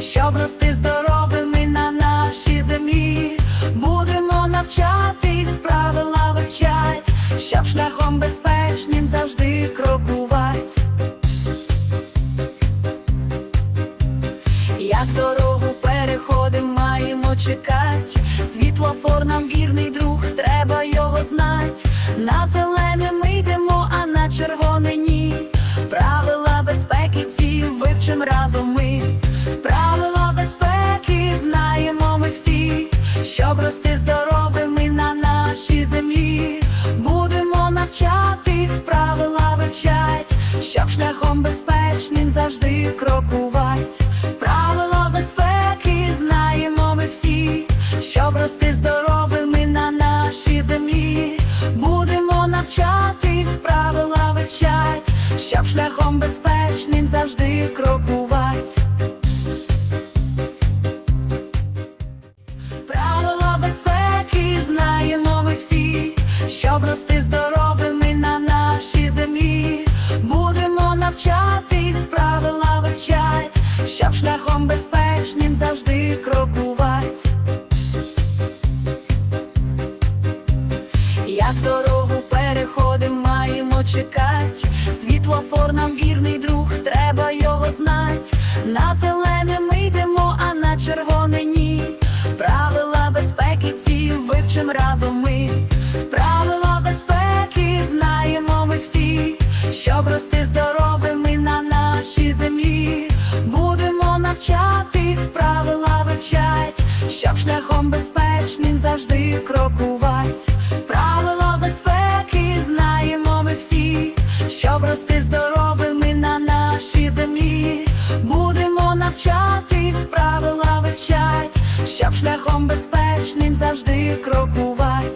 щоб рости здоровими на нашій землі. Будемо навчатись, правила вивчать, щоб шляхом безпечним завжди крокувати. Як дорогу переходим, маємо чекать. Світлофор нам вірний друг, треба його знать. На щоб здоровими на нашій землі. Будемо навчатись, правила вивчать, щоб шляхом безпечним завжди крокувати. Правила безпеки знаємо ми всі, щоб рости здоровими на нашій землі. Будемо навчатись, правила вивчать, щоб шляхом безпечним завжди крокувати. Щоб здоровими на нашій землі. Будемо навчатись, правила вивчать, щоб шляхом безпечним завжди крокувати. Як дорогу переходим, маємо чекать. Світлофор нам вірний друг, треба його знать. На зелене ми йдемо, а на червоне ні. Правила безпеки ці вивчим разом щоб рости здоровими на нашій землі. Будемо навчатись, правила вивчать, щоб шляхом безпечним завжди крокувати. Правила безпеки знаємо ми всі, щоб рости здоровими на нашій землі. Будемо навчатись, правила вивчать, щоб шляхом безпечним завжди крокувати.